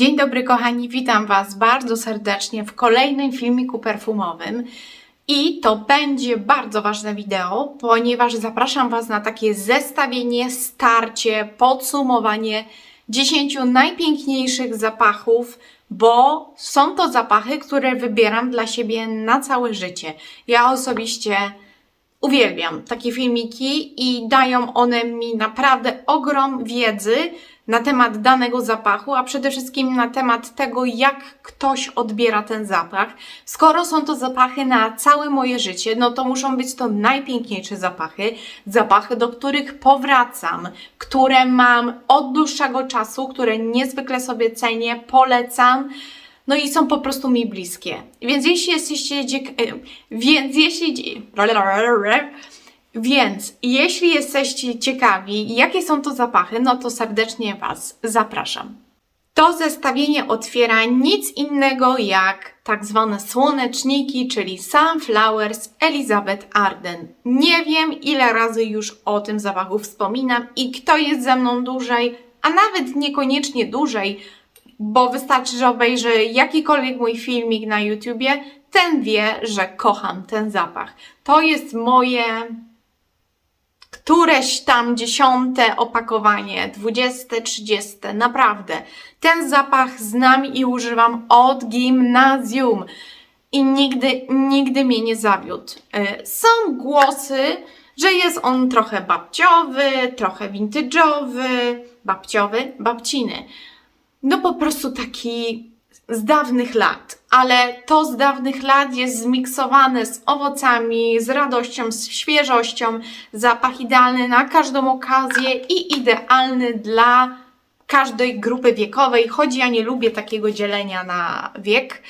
Dzień dobry kochani, witam Was bardzo serdecznie w kolejnym filmiku perfumowym. I to będzie bardzo ważne wideo, ponieważ zapraszam Was na takie zestawienie, starcie, podsumowanie 10 najpiękniejszych zapachów, bo są to zapachy, które wybieram dla siebie na całe życie. Ja osobiście uwielbiam takie filmiki i dają one mi naprawdę ogrom wiedzy na temat danego zapachu, a przede wszystkim na temat tego, jak ktoś odbiera ten zapach. Skoro są to zapachy na całe moje życie, no to muszą być to najpiękniejsze zapachy, zapachy, do których powracam, które mam od dłuższego czasu, które niezwykle sobie cenię, polecam. No i są po prostu mi bliskie. Więc jeśli jesteście e, więc jeśli więc jeśli jesteście ciekawi, jakie są to zapachy, no to serdecznie Was zapraszam. To zestawienie otwiera nic innego jak tak zwane słoneczniki, czyli Sunflowers Elizabeth Arden. Nie wiem, ile razy już o tym zapachu wspominam i kto jest ze mną dłużej, a nawet niekoniecznie dłużej, bo wystarczy, że obejrzy jakikolwiek mój filmik na YouTubie, ten wie, że kocham ten zapach. To jest moje któreś tam dziesiąte opakowanie, dwudzieste, trzydzieste, naprawdę. Ten zapach znam i używam od gimnazjum i nigdy, nigdy mnie nie zawiódł. Y, Są głosy, że jest on trochę babciowy, trochę vintage'owy, babciowy, babciny. No po prostu taki z dawnych lat, ale to z dawnych lat jest zmiksowane z owocami, z radością, z świeżością. Zapach idealny na każdą okazję i idealny dla każdej grupy wiekowej, choć ja nie lubię takiego dzielenia na wiek.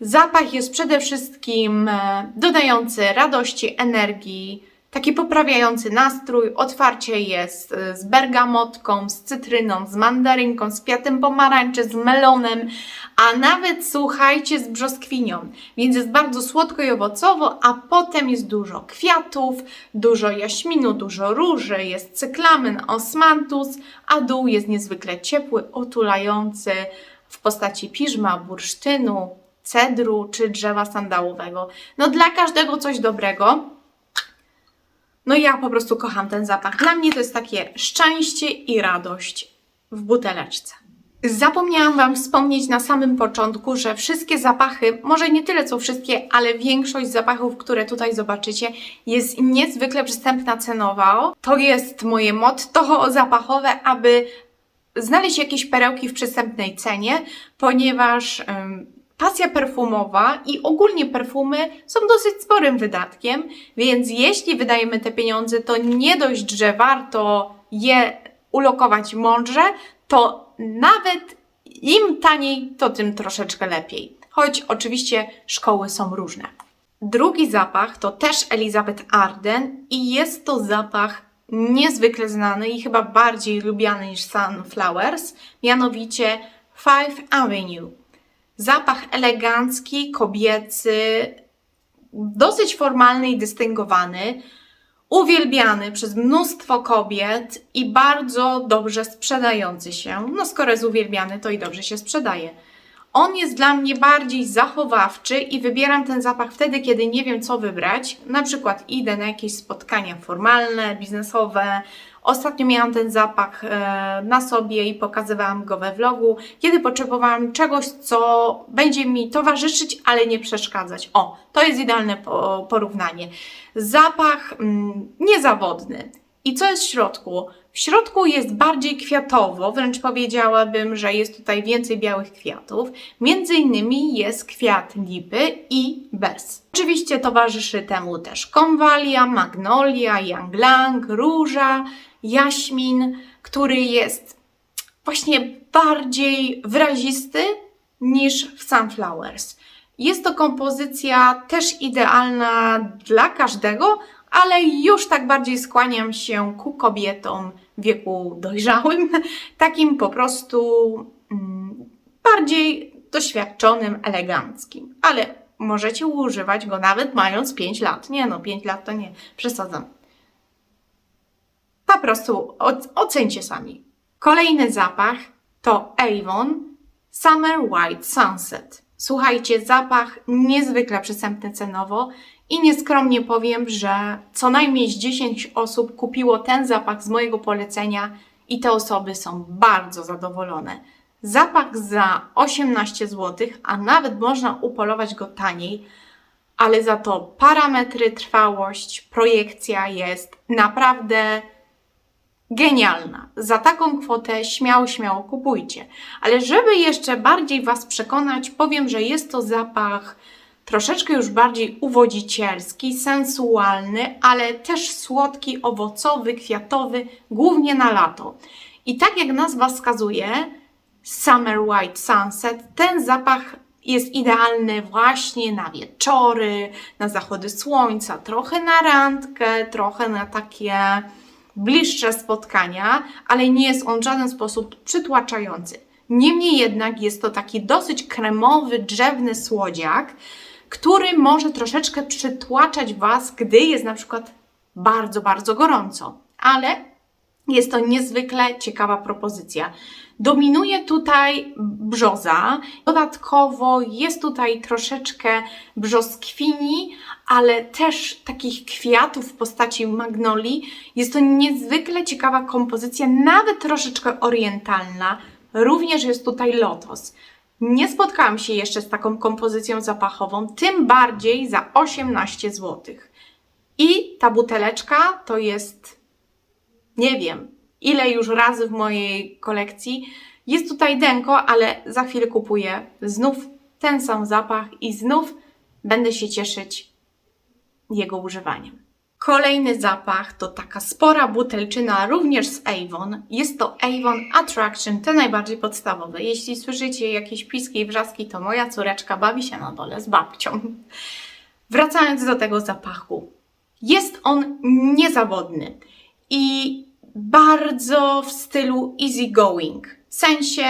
Zapach jest przede wszystkim e, dodający radości, energii, taki poprawiający nastrój. Otwarcie jest e, z bergamotką, z cytryną, z mandarynką, z kwiatem pomarańczy, z melonem, a nawet słuchajcie, z brzoskwinią. Więc jest bardzo słodko i owocowo, a potem jest dużo kwiatów, dużo jaśminu, dużo róży, jest cyklamen, osmantus, a dół jest niezwykle ciepły, otulający w postaci piżma, bursztynu, cedru czy drzewa sandałowego. No dla każdego coś dobrego. No ja po prostu kocham ten zapach. Dla mnie to jest takie szczęście i radość w buteleczce. Zapomniałam Wam wspomnieć na samym początku, że wszystkie zapachy, może nie tyle co wszystkie, ale większość zapachów, które tutaj zobaczycie, jest niezwykle przystępna cenowo. To jest moje motto zapachowe, aby znaleźć jakieś perełki w przystępnej cenie, ponieważ pasja perfumowa i ogólnie perfumy są dosyć sporym wydatkiem, więc jeśli wydajemy te pieniądze, to nie dość, że warto je ulokować mądrze, to nawet im taniej, to tym troszeczkę lepiej. Choć oczywiście szkoły są różne. Drugi zapach to też Elizabeth Arden i jest to zapach niezwykle znany i chyba bardziej lubiany niż Sunflowers, mianowicie Five Avenue. Zapach elegancki, kobiecy, dosyć formalny i dystyngowany, uwielbiany przez mnóstwo kobiet i bardzo dobrze sprzedający się. No skoro jest uwielbiany, to i dobrze się sprzedaje. On jest dla mnie bardziej zachowawczy i wybieram ten zapach wtedy, kiedy nie wiem co wybrać. Na przykład idę na jakieś spotkania formalne, biznesowe. Ostatnio miałam ten zapach e, na sobie i pokazywałam go we vlogu, kiedy potrzebowałam czegoś, co będzie mi towarzyszyć, ale nie przeszkadzać. O, to jest idealne po- porównanie. Zapach mm, niezawodny. I co jest w środku? W środku jest bardziej kwiatowo, wręcz powiedziałabym, że jest tutaj więcej białych kwiatów. Między innymi jest kwiat lipy i bez. Oczywiście towarzyszy temu też konwalia, magnolia, yanglang, róża, jaśmin, który jest właśnie bardziej wyrazisty niż w Sunflowers. Jest to kompozycja też idealna dla każdego, ale już tak bardziej skłaniam się ku kobietom w wieku dojrzałym, takim po prostu mm, bardziej doświadczonym, eleganckim. Ale możecie używać go nawet mając 5 lat. Nie no, 5 lat to nie, przesadzam. Po prostu oc- ocencie sami. Kolejny zapach to Avon Summer White Sunset. Słuchajcie, zapach niezwykle przystępny cenowo i nieskromnie powiem, że co najmniej z 10 osób kupiło ten zapach z mojego polecenia i te osoby są bardzo zadowolone. Zapach za 18 zł, a nawet można upolować go taniej, ale za to parametry, trwałość, projekcja jest naprawdę genialna. Za taką kwotę śmiało, śmiało kupujcie. Ale żeby jeszcze bardziej Was przekonać, powiem, że jest to zapach troszeczkę już bardziej uwodzicielski, sensualny, ale też słodki, owocowy, kwiatowy, głównie na lato. I tak jak nazwa wskazuje, Summer White Sunset, ten zapach jest idealny właśnie na wieczory, na zachody słońca, trochę na randkę, trochę na takie bliższe spotkania, ale nie jest on w żaden sposób przytłaczający. Niemniej jednak jest to taki dosyć kremowy, drzewny słodziak, który może troszeczkę przytłaczać Was, gdy jest na przykład bardzo, bardzo gorąco. Ale jest to niezwykle ciekawa propozycja. Dominuje tutaj brzoza, dodatkowo jest tutaj troszeczkę brzoskwini, ale też takich kwiatów w postaci magnolii. Jest to niezwykle ciekawa kompozycja, nawet troszeczkę orientalna. Również jest tutaj lotos. Nie spotkałam się jeszcze z taką kompozycją zapachową, tym bardziej za 18 zł. I ta buteleczka to jest, nie wiem, ile już razy w mojej kolekcji. Jest tutaj denko, ale za chwilę kupuję znów ten sam zapach i znów będę się cieszyć jego używaniem. Kolejny zapach to taka spora butelczyna, również z Avon. Jest to Avon Attraction, te najbardziej podstawowe. Jeśli słyszycie jakieś piski i wrzaski, to moja córeczka bawi się na dole z babcią. Wracając do tego zapachu. Jest on niezawodny i bardzo w stylu easy going. W sensie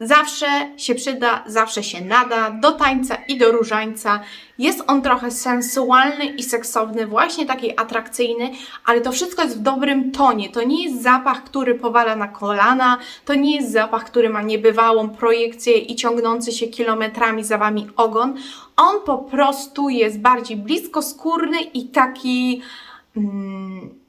zawsze się przyda, zawsze się nada do tańca i do różańca. Jest on trochę sensualny i seksowny, właśnie taki atrakcyjny, ale to wszystko jest w dobrym tonie. To nie jest zapach, który powala na kolana, to nie jest zapach, który ma niebywałą projekcję i ciągnący się kilometrami za wami ogon. On po prostu jest bardziej blisko skórny i taki. Mm,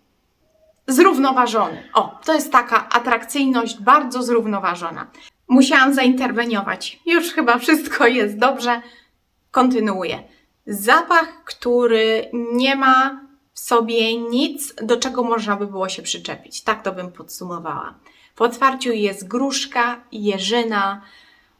zrównoważony. O, to jest taka atrakcyjność bardzo zrównoważona. Musiałam zainterweniować. Już chyba wszystko jest dobrze. Kontynuuję. Zapach, który nie ma w sobie nic, do czego można by było się przyczepić. Tak to bym podsumowała. W otwarciu jest gruszka, jeżyna,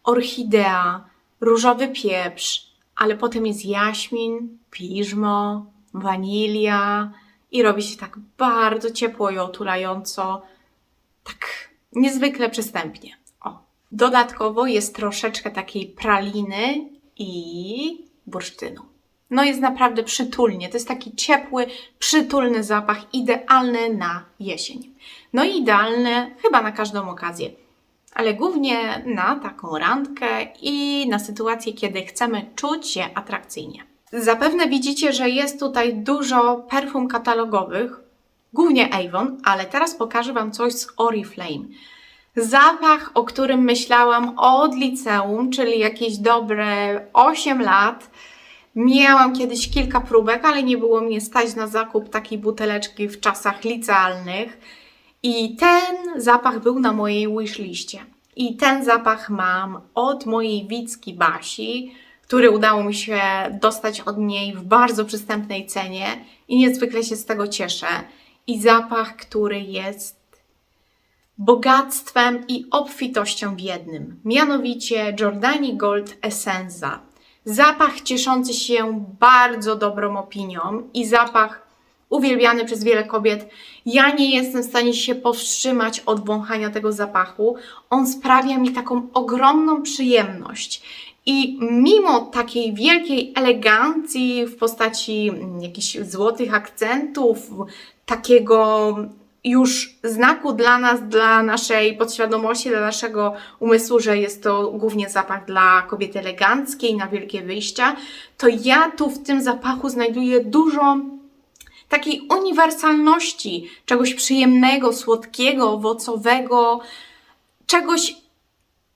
orchidea, różowy pieprz, ale potem jest jaśmin, piżmo, wanilia, i robi się tak bardzo ciepło i otulająco, tak niezwykle przystępnie. O. Dodatkowo jest troszeczkę takiej praliny i bursztynu. No jest naprawdę przytulnie. To jest taki ciepły, przytulny zapach, idealny na jesień. No i idealny chyba na każdą okazję. Ale głównie na taką randkę i na sytuację, kiedy chcemy czuć się atrakcyjnie. Zapewne widzicie, że jest tutaj dużo perfum katalogowych, głównie Avon, ale teraz pokażę Wam coś z Oriflame. Zapach, o którym myślałam od liceum, czyli jakieś dobre 8 lat. Miałam kiedyś kilka próbek, ale nie było mnie stać na zakup takiej buteleczki w czasach licealnych. I ten zapach był na mojej wishliście. I ten zapach mam od mojej Wicki Basi, który udało mi się dostać od niej w bardzo przystępnej cenie i niezwykle się z tego cieszę. I zapach, który jest bogactwem i obfitością w jednym, mianowicie Giordani Gold Essenza. Zapach cieszący się bardzo dobrą opinią i zapach uwielbiany przez wiele kobiet. Ja nie jestem w stanie się powstrzymać od wąchania tego zapachu. On sprawia mi taką ogromną przyjemność. I mimo takiej wielkiej elegancji w postaci jakichś złotych akcentów, takiego już znaku dla nas, dla naszej podświadomości, dla naszego umysłu, że jest to głównie zapach dla kobiety eleganckiej na wielkie wyjścia, to ja tu w tym zapachu znajduję dużo takiej uniwersalności, czegoś przyjemnego, słodkiego, owocowego, czegoś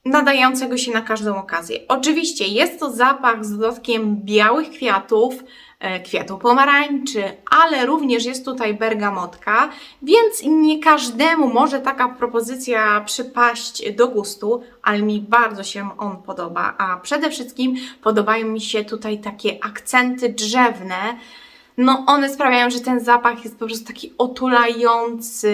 nadającego się na każdą okazję. Oczywiście jest to zapach z dodatkiem białych kwiatów, e, kwiatu pomarańczy, ale również jest tutaj bergamotka, więc nie każdemu może taka propozycja przypaść do gustu, ale mi bardzo się on podoba, a przede wszystkim podobają mi się tutaj takie akcenty drzewne. No one sprawiają, że ten zapach jest po prostu taki otulający,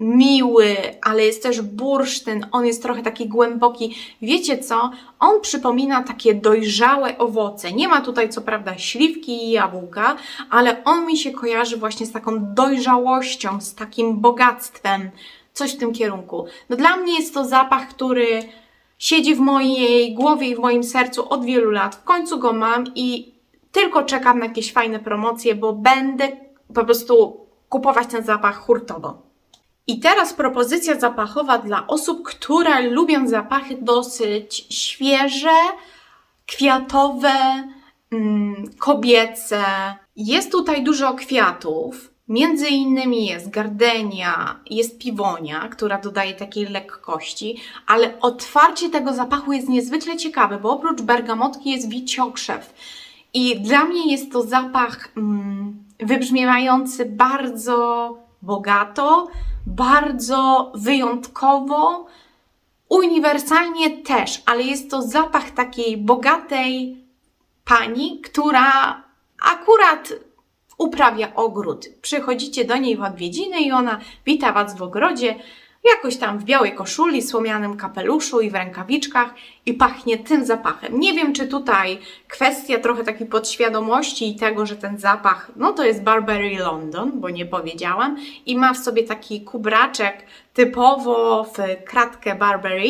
miły, ale jest też bursztyn, on jest trochę taki głęboki. Wiecie co? On przypomina takie dojrzałe owoce. Nie ma tutaj co prawda śliwki i jabłka, ale on mi się kojarzy właśnie z taką dojrzałością, z takim bogactwem. Coś w tym kierunku. No dla mnie jest to zapach, który siedzi w mojej głowie i w moim sercu od wielu lat. W końcu go mam i tylko czekam na jakieś fajne promocje, bo będę po prostu kupować ten zapach hurtowo. I teraz propozycja zapachowa dla osób, które lubią zapachy dosyć świeże, kwiatowe, mm, kobiece. Jest tutaj dużo kwiatów. Między innymi jest gardenia, jest piwonia, która dodaje takiej lekkości, ale otwarcie tego zapachu jest niezwykle ciekawe, bo oprócz bergamotki jest wiciokrzew. I dla mnie jest to zapach mm, wybrzmiewający bardzo bogato, bardzo wyjątkowo, uniwersalnie też, ale jest to zapach takiej bogatej pani, która akurat uprawia ogród. Przychodzicie do niej w odwiedziny i ona wita Was w ogrodzie, jakoś tam w białej koszuli, słomianym kapeluszu i w rękawiczkach i pachnie tym zapachem. Nie wiem, czy tutaj kwestia trochę takiej podświadomości i tego, że ten zapach, no to jest Burberry London, bo nie powiedziałam, i ma w sobie taki kubraczek typowo w kratkę Burberry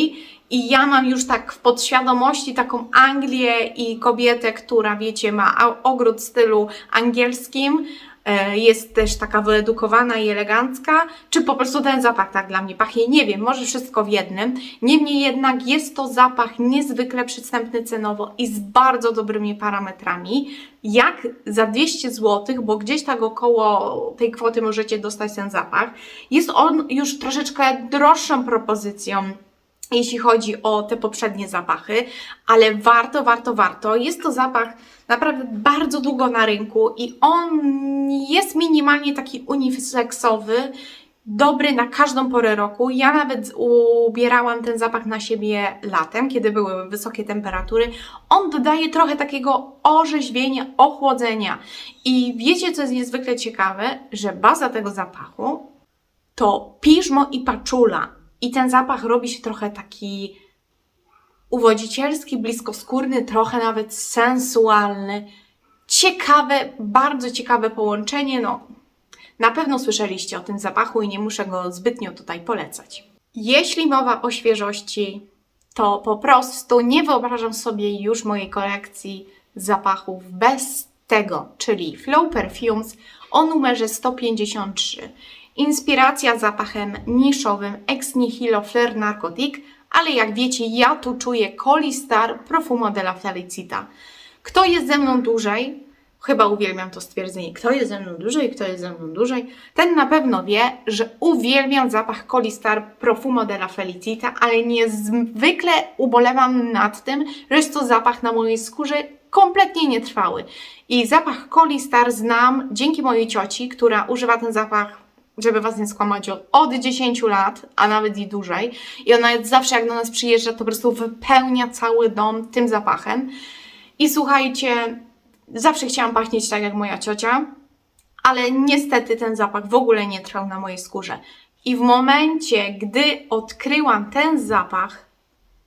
i ja mam już tak w podświadomości taką Anglię i kobietę, która wiecie, ma ogród stylu angielskim, jest też taka wyedukowana i elegancka, czy po prostu ten zapach tak dla mnie pachnie, nie wiem, może wszystko w jednym. Niemniej jednak jest to zapach niezwykle przystępny cenowo i z bardzo dobrymi parametrami, jak za 200 zł, bo gdzieś tak około tej kwoty możecie dostać ten zapach. Jest on już troszeczkę droższą propozycją jeśli chodzi o te poprzednie zapachy, ale warto, warto, warto. Jest to zapach naprawdę bardzo długo na rynku i on jest minimalnie taki uniseksowy, dobry na każdą porę roku. Ja nawet ubierałam ten zapach na siebie latem, kiedy były wysokie temperatury. On dodaje trochę takiego orzeźwienia, ochłodzenia. I wiecie, co jest niezwykle ciekawe, że baza tego zapachu to piżmo i paczula. I ten zapach robi się trochę taki uwodzicielski, bliskoskórny, trochę nawet sensualny. Ciekawe, bardzo ciekawe połączenie. No, na pewno słyszeliście o tym zapachu i nie muszę go zbytnio tutaj polecać. Jeśli mowa o świeżości, to po prostu nie wyobrażam sobie już mojej kolekcji zapachów bez tego, czyli Flow Perfumes o numerze 153. Inspiracja zapachem niszowym Ex Nihilo Fleur Narcotic, ale jak wiecie, ja tu czuję Colistar Profumo della Felicita. Kto jest ze mną dłużej, chyba uwielbiam to stwierdzenie, kto jest ze mną dłużej, kto jest ze mną dłużej, ten na pewno wie, że uwielbiam zapach Colistar Profumo della Felicita, ale niezwykle ubolewam nad tym, że jest to zapach na mojej skórze kompletnie nietrwały. I zapach Colistar znam dzięki mojej cioci, która używa ten zapach żeby Was nie skłamać, od, od 10 lat, a nawet i dłużej. I ona zawsze jak do nas przyjeżdża, to po prostu wypełnia cały dom tym zapachem. I słuchajcie, zawsze chciałam pachnieć tak jak moja ciocia, ale niestety ten zapach w ogóle nie trwał na mojej skórze. I w momencie, gdy odkryłam ten zapach,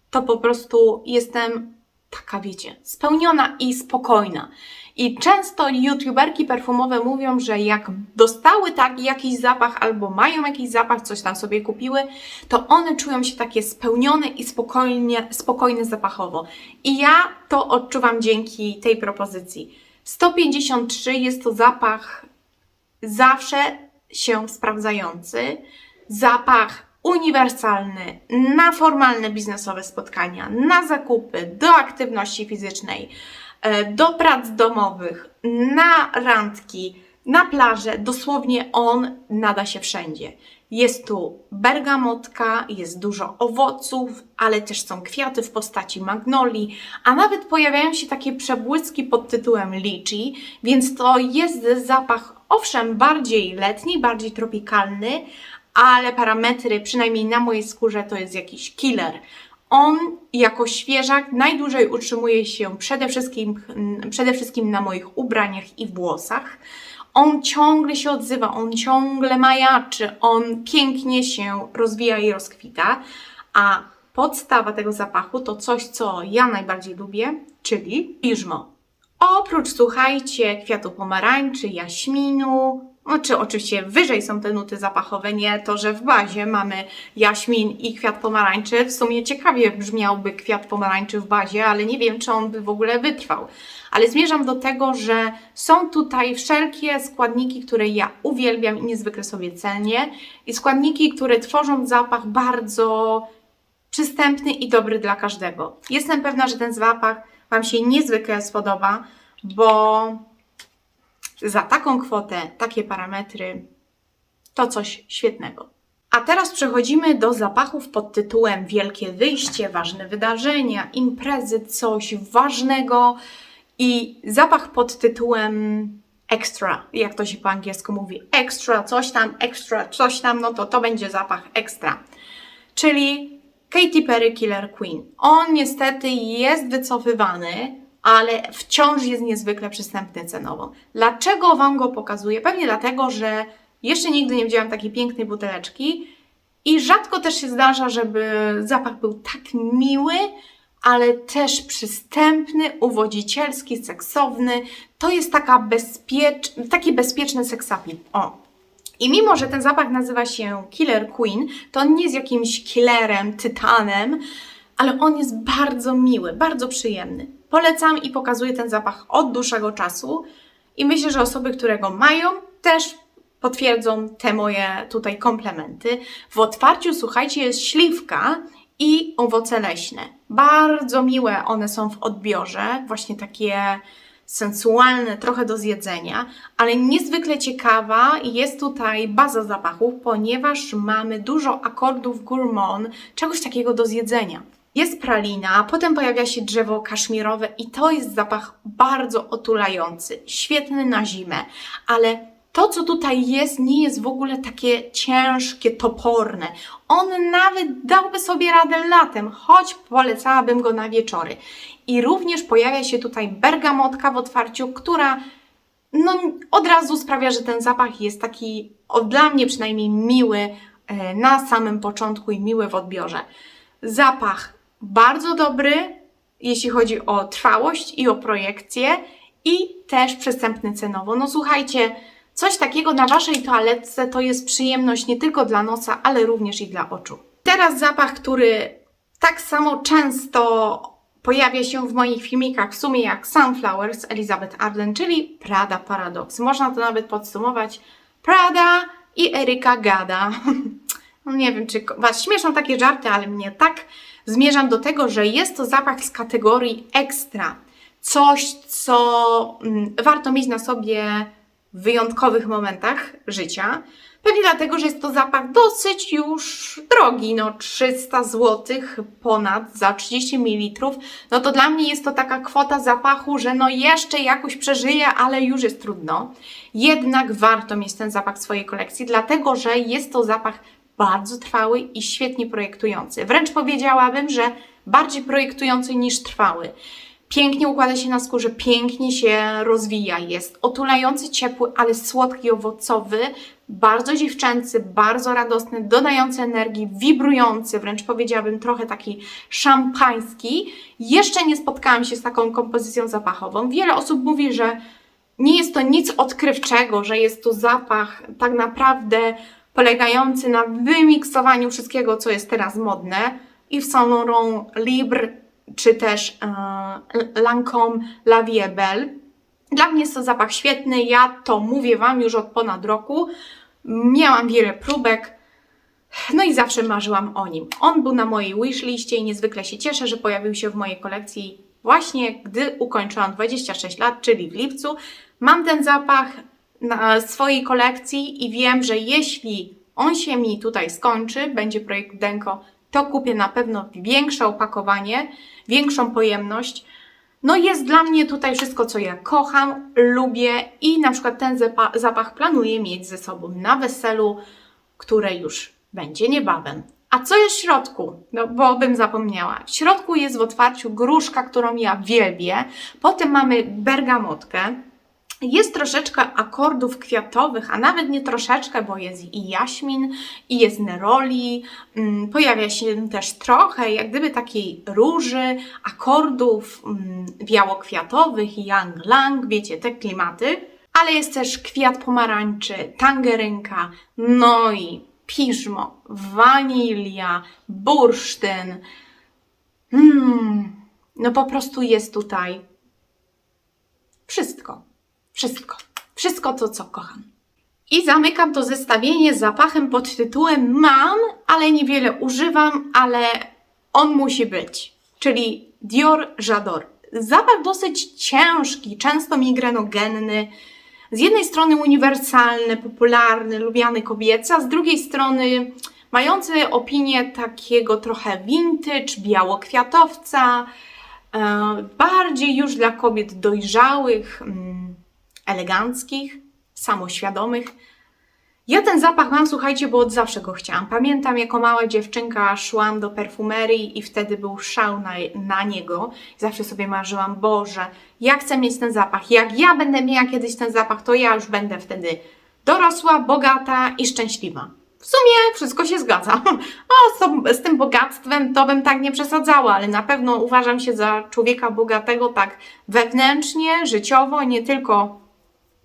to po prostu jestem taka, wiecie, spełniona i spokojna. I często youtuberki perfumowe mówią, że jak dostały taki jakiś zapach albo mają jakiś zapach, coś tam sobie kupiły, to one czują się takie spełnione i spokojnie, spokojne zapachowo. I ja to odczuwam dzięki tej propozycji. 153 jest to zapach zawsze się sprawdzający, zapach uniwersalny na formalne biznesowe spotkania, na zakupy, do aktywności fizycznej, e, do prac domowych, na randki, na plażę. Dosłownie on nada się wszędzie. Jest tu bergamotka, jest dużo owoców, ale też są kwiaty w postaci magnolii, a nawet pojawiają się takie przebłyski pod tytułem lychee, więc to jest zapach owszem bardziej letni, bardziej tropikalny, ale parametry, przynajmniej na mojej skórze, to jest jakiś killer. On jako świeżak najdłużej utrzymuje się przede wszystkim, przede wszystkim na moich ubraniach i włosach. On ciągle się odzywa, on ciągle majaczy, on pięknie się rozwija i rozkwita, a podstawa tego zapachu to coś, co ja najbardziej lubię, czyli piżmo. Oprócz, słuchajcie, kwiatu pomarańczy, jaśminu, znaczy oczywiście wyżej są te nuty zapachowe, nie to, że w bazie mamy jaśmin i kwiat pomarańczy. W sumie ciekawie brzmiałby kwiat pomarańczy w bazie, ale nie wiem, czy on by w ogóle wytrwał. Ale zmierzam do tego, że są tutaj wszelkie składniki, które ja uwielbiam i niezwykle sobie cenię i składniki, które tworzą zapach bardzo przystępny i dobry dla każdego. Jestem pewna, że ten zapach Wam się niezwykle spodoba, bo za taką kwotę, takie parametry, to coś świetnego. A teraz przechodzimy do zapachów pod tytułem Wielkie wyjście, ważne wydarzenia, imprezy, coś ważnego i zapach pod tytułem extra, jak to się po angielsku mówi, extra, coś tam, extra, coś tam, no to to będzie zapach extra. Czyli Katy Perry Killer Queen. On niestety jest wycofywany, ale wciąż jest niezwykle przystępny cenowo. Dlaczego Wam go pokazuję? Pewnie dlatego, że jeszcze nigdy nie widziałam takiej pięknej buteleczki i rzadko też się zdarza, żeby zapach był tak miły, ale też przystępny, uwodzicielski, seksowny. To jest taka bezpiecz... taki bezpieczny seksapil. O, i mimo, że ten zapach nazywa się Killer Queen, to on nie jest jakimś killerem, tytanem, ale on jest bardzo miły, bardzo przyjemny. Polecam i pokazuję ten zapach od dłuższego czasu i myślę, że osoby, które go mają, też potwierdzą te moje tutaj komplementy. W otwarciu, słuchajcie, jest śliwka i owoce leśne. Bardzo miłe one są w odbiorze, właśnie takie sensualne, trochę do zjedzenia, ale niezwykle ciekawa jest tutaj baza zapachów, ponieważ mamy dużo akordów gourmand, czegoś takiego do zjedzenia. Jest pralina, potem pojawia się drzewo kaszmirowe i to jest zapach bardzo otulający, świetny na zimę, ale to, co tutaj jest, nie jest w ogóle takie ciężkie, toporne. On nawet dałby sobie radę latem, choć polecałabym go na wieczory. I również pojawia się tutaj bergamotka w otwarciu, która no, od razu sprawia, że ten zapach jest taki, dla mnie przynajmniej miły e, na samym początku i miły w odbiorze. Zapach bardzo dobry, jeśli chodzi o trwałość i o projekcję i też przystępny cenowo. No słuchajcie, Coś takiego na Waszej toaletce to jest przyjemność nie tylko dla nosa, ale również i dla oczu. Teraz zapach, który tak samo często pojawia się w moich filmikach, w sumie jak Sunflowers Elizabeth Arden, czyli Prada Paradox. Można to nawet podsumować Prada i Erika Gada. Nie wiem, czy Was śmieszą takie żarty, ale mnie tak zmierzam do tego, że jest to zapach z kategorii ekstra. Coś, co mm, warto mieć na sobie w wyjątkowych momentach życia. Pewnie dlatego, że jest to zapach dosyć już drogi, no 300 zł ponad za 30 ml. No to dla mnie jest to taka kwota zapachu, że no jeszcze jakoś przeżyję, ale już jest trudno. Jednak warto mieć ten zapach w swojej kolekcji, dlatego że jest to zapach bardzo trwały i świetnie projektujący. Wręcz powiedziałabym, że bardziej projektujący niż trwały pięknie układa się na skórze, pięknie się rozwija. Jest otulający, ciepły, ale słodki, owocowy, bardzo dziewczęcy, bardzo radosny, dodający energii, wibrujący, wręcz powiedziałabym trochę taki szampański. Jeszcze nie spotkałam się z taką kompozycją zapachową. Wiele osób mówi, że nie jest to nic odkrywczego, że jest to zapach tak naprawdę polegający na wymiksowaniu wszystkiego, co jest teraz modne. I w Saint Laurent Libre czy też e, Lancome La Vie Belle. Dla mnie jest to zapach świetny, ja to mówię Wam już od ponad roku. Miałam wiele próbek, no i zawsze marzyłam o nim. On był na mojej wishliście i niezwykle się cieszę, że pojawił się w mojej kolekcji właśnie gdy ukończyłam 26 lat, czyli w lipcu. Mam ten zapach swojej kolekcji i wiem, że jeśli on się mi tutaj skończy, będzie projekt Denko, to kupię na pewno większe opakowanie, większą pojemność. No jest dla mnie tutaj wszystko, co ja kocham, lubię i na przykład ten zapa- zapach planuję mieć ze sobą na weselu, które już będzie niebawem. A co jest w środku? No bo bym zapomniała. W środku jest w otwarciu gruszka, którą ja wielbię. Potem mamy bergamotkę. Jest troszeczkę akordów kwiatowych, a nawet nie troszeczkę, bo jest i jaśmin, i jest neroli. Mm, Pojawia się też trochę, jak gdyby takiej róży, akordów mm, białokwiatowych, yang lang, wiecie, te klimaty. Ale jest też kwiat pomarańczy, tangerynka, no i piżmo, wanilia, bursztyn. Mm, no po prostu jest tutaj wszystko. Wszystko. Wszystko to, co kocham. I zamykam to zestawienie zapachem pod tytułem Mam, ale niewiele używam, ale on musi być. Czyli Dior J'adore. Zapach dosyć ciężki, często migrenogenny. Z jednej strony uniwersalny, popularny, lubiany kobiecy, a z drugiej strony mający opinię takiego trochę vintage, białokwiatowca, e, bardziej już dla kobiet dojrzałych, mm, eleganckich, samoświadomych. Ja ten zapach mam, słuchajcie, bo od zawsze go chciałam. Pamiętam, jako mała dziewczynka szłam do perfumerii i wtedy był szał na, na niego. Zawsze sobie marzyłam, Boże, ja chcę mieć ten zapach. Jak ja będę miała kiedyś ten zapach, to ja już będę wtedy dorosła, bogata i szczęśliwa. W sumie wszystko się zgadza. O, z, z tym bogactwem to bym tak nie przesadzała, ale na pewno uważam się za człowieka bogatego tak wewnętrznie, życiowo, nie tylko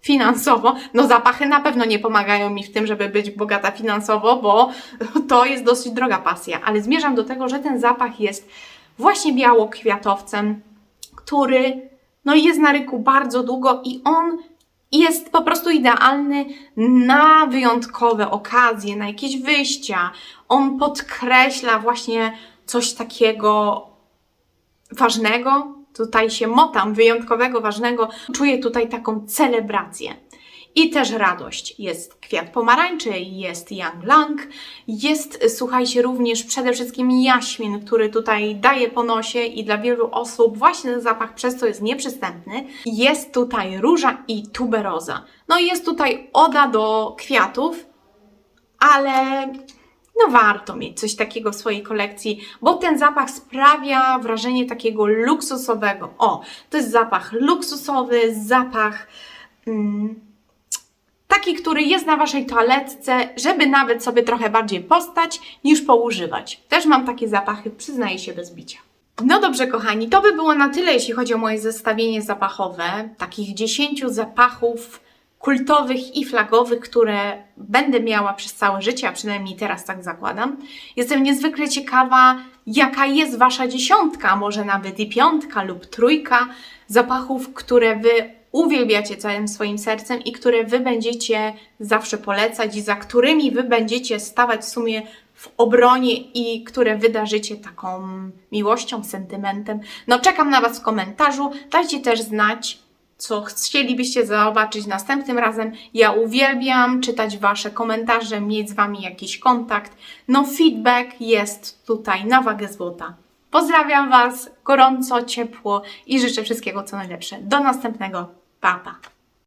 finansowo. No zapachy na pewno nie pomagają mi w tym, żeby być bogata finansowo, bo to jest dosyć droga pasja, ale zmierzam do tego, że ten zapach jest właśnie białokwiatowcem, który no jest na rynku bardzo długo i on jest po prostu idealny na wyjątkowe okazje, na jakieś wyjścia. On podkreśla właśnie coś takiego ważnego, tutaj się motam, wyjątkowego, ważnego, czuję tutaj taką celebrację. I też radość. Jest kwiat pomarańczy, jest yang lang, jest, słuchajcie, również przede wszystkim jaśmin, który tutaj daje po nosie i dla wielu osób właśnie ten zapach przez to jest nieprzystępny. Jest tutaj róża i tuberoza. No i jest tutaj oda do kwiatów, ale no warto mieć coś takiego w swojej kolekcji, bo ten zapach sprawia wrażenie takiego luksusowego. O, to jest zapach luksusowy, zapach mm, taki, który jest na Waszej toaletce, żeby nawet sobie trochę bardziej postać niż poużywać. Też mam takie zapachy, przyznaję się bez bicia. No dobrze, kochani, to by było na tyle, jeśli chodzi o moje zestawienie zapachowe. Takich 10 zapachów kultowych i flagowych, które będę miała przez całe życie, a przynajmniej teraz tak zakładam. Jestem niezwykle ciekawa, jaka jest Wasza dziesiątka, może nawet i piątka lub trójka zapachów, które Wy uwielbiacie całym swoim sercem i które Wy będziecie zawsze polecać i za którymi Wy będziecie stawać w sumie w obronie i które wydarzycie taką miłością, sentymentem. No czekam na Was w komentarzu. Dajcie też znać, co chcielibyście zobaczyć następnym razem. Ja uwielbiam czytać Wasze komentarze, mieć z Wami jakiś kontakt. No feedback jest tutaj na wagę złota. Pozdrawiam Was gorąco, ciepło i życzę wszystkiego co najlepsze. Do następnego. Pa, pa.